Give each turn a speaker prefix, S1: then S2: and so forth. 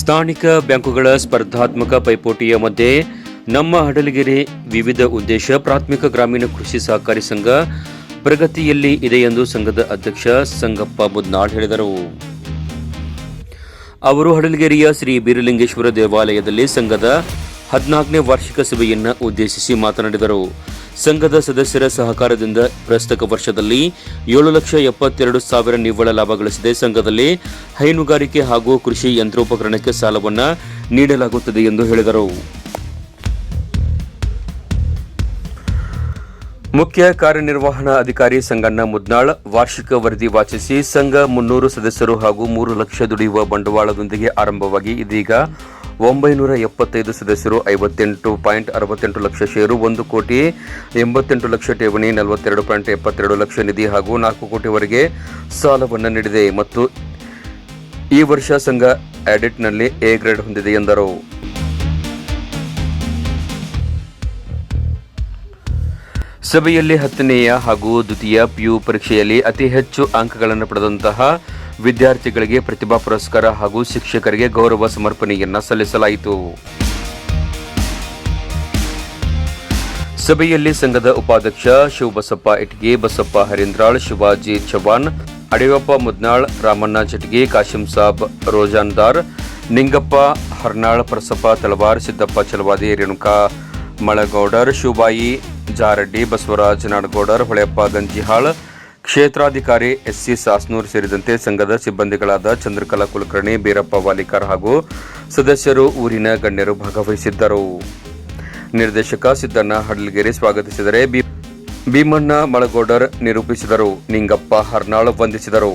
S1: ಸ್ಥಾನಿಕ ಬ್ಯಾಂಕುಗಳ ಸ್ಪರ್ಧಾತ್ಮಕ ಪೈಪೋಟಿಯ ಮಧ್ಯೆ ನಮ್ಮ ಹಡಲಗೆರೆ ವಿವಿಧ ಉದ್ದೇಶ ಪ್ರಾಥಮಿಕ ಗ್ರಾಮೀಣ ಕೃಷಿ ಸಹಕಾರಿ ಸಂಘ ಪ್ರಗತಿಯಲ್ಲಿ ಇದೆ ಎಂದು ಸಂಘದ ಅಧ್ಯಕ್ಷ ಸಂಗಪ್ಪ ಬುದ್ನಾಳ್ ಹೇಳಿದರು. ಅವರು ಹಡಲಗೆರೆಯ ಶ್ರೀ ಬೀರಲಿಂಗೇಶ್ವರ ದೇವಾಲಯದಲ್ಲಿ ಸಂಘದ ಹದಿನಾಲ್ಕನೇ ವಾರ್ಷಿಕ ಸಭೆಯನ್ನು ಉದ್ದೇಶಿಸಿ ಮಾತನಾಡಿದರು. ಸಂಘದ ಸದಸ್ಯರ ಸಹಕಾರದಿಂದ ಪ್ರಸ್ತಕ ವರ್ಷದಲ್ಲಿ ಏಳು ಲಕ್ಷ ಎಪ್ಪತ್ತೆರಡು ಸಾವಿರ ನಿವ್ವಳ ಲಾಭ ಗಳಿಸಿದೆ. ಸಂಘದಲ್ಲಿ ಹೈನುಗಾರಿಕೆ ಹಾಗೂ ಕೃಷಿ ಯಂತ್ರೋಪಕರಣಕ್ಕೆ ಸಾಲವನ್ನು ನೀಡಲಾಗುತ್ತದೆ ಎಂದು ಹೇಳಿದರು. ಮುಖ್ಯ ಕಾರ್ಯನಿರ್ವಹಣಾ ಅಧಿಕಾರಿ ಸಂಗಣ್ಣ ಮುದ್ನಾಳ್ ವಾರ್ಷಿಕ ವರದಿ ವಾಚಿಸಿ ಸಂಘ ಮುನ್ನೂರು ಸದಸ್ಯರು ಹಾಗೂ ಮೂರು ಲಕ್ಷ ದುಡಿಯುವ ಬಂಡವಾಳದೊಂದಿಗೆ ಆರಂಭವಾಗಿ ಇದೀಗ ಒಂಬೈನೂರ ಎಪ್ಪತ್ತೈದು ಸದಸ್ಯರು, ಐವತ್ತೆಂಟು ಪಾಯಿಂಟ್ ಅರವತ್ತೆಂಟು ಲಕ್ಷ ಷೇರು, ಒಂದು ಕೋಟಿ ಎಂಬತ್ತೆಂಟು ಲಕ್ಷ ಠೇವಣಿ, ನಲವತ್ತೆರಡು ಪಾಯಿಂಟ್ ಎಪ್ಪತ್ತೆರಡು ಲಕ್ಷ ನಿಧಿ ಹಾಗೂ ನಾಲ್ಕು ಕೋಟಿವರೆಗೆ ಸಾಲವನ್ನು ನೀಡಿದೆ. ಮತ್ತು ಈ ವರ್ಷ ಸಂಘ ಆಡಿಟ್ನಲ್ಲಿ ಎ ಗ್ರೇಡ್ ಹೊಂದಿದೆ ಎಂದರು. ಸಭೆಯಲ್ಲಿ ಹತ್ತನೆಯ ಹಾಗೂ ದ್ವಿತೀಯ ಪಿಯು ಪರೀಕ್ಷೆಯಲ್ಲಿ ಅತಿ ಹೆಚ್ಚು ಅಂಕಗಳನ್ನು ಪಡೆದಂತಹ ವಿದ್ಯಾರ್ಥಿಗಳಿಗೆ ಪ್ರತಿಭಾ ಪುರಸ್ಕಾರ ಹಾಗೂ ಶಿಕ್ಷಕರಿಗೆ ಗೌರವ ಸಮರ್ಪಣೆಯನ್ನ ಸಲ್ಲಿಸಲಾಯಿತು. ಸಭೆಯಲ್ಲಿ ಸಂಘದ ಉಪಾಧ್ಯಕ್ಷ ಶಿವಬಸಪ್ಪ ಇಟ್ಗಿ, ಬಸಪ್ಪ ಹರೀಂದ್ರಾಳ್, ಶಿವಾಜಿ ಚವಾನ್ ಅಡಿಯಪ್ಪ ಮುದ್ನಾಳ್, ರಾಮಣ್ಣ ಚಟ್ಗಿ ಕಾಶಿಂ ಸಾಬ್, ರೋಜಾನ್ದಾರ್, ನಿಂಗಪ್ಪ ಹರ್ನಾಳ್, ಪ್ರಸಪ್ಪ ತಳವಾರ್, ಸಿದ್ದಪ್ಪ ಚಲವಾದಿ, ರೇಣುಕಾ ಮಳಗೌಡರ್ ಶಿವಬಾಯಿ ಜಾರಡ್ಡಿ, ಬಸವರಾಜ್ ನಾಡಗೌಡರ್, ಹೊಳೆಯಪ್ಪ ಗಂಜಿಹಾಳ್ ಕ್ಷೇತ್ರಾಧಿಕಾರಿ ಎಸ್ಸಿ ಸಾಸ್ನೂರ್ ಸೇರಿದಂತೆ ಸಂಘದ ಸಿಬ್ಬಂದಿಗಳಾದ ಚಂದ್ರಕಲಾ ಕುಲಕರ್ಣಿ, ಬೀರಪ್ಪ ವಾಲಿಕರ್ ಹಾಗೂ ಸದಸ್ಯರು ಊರಿನ ಗಣ್ಯರು ಭಾಗವಹಿಸಿದ್ದರು. ನಿರ್ದೇಶಕ ಸಿದ್ದಣ್ಣ ಹಡಲ್ಗೆರೆ ಸ್ವಾಗತಿಸಿದರೆ ಭೀಮಣ್ಣ ಮಳಗೌಡರ್ ನಿರೂಪಿಸಿದರು. ನಿಂಗಪ್ಪ ಹರ್ನಾಳ್ ವಂದಿಸಿದರು.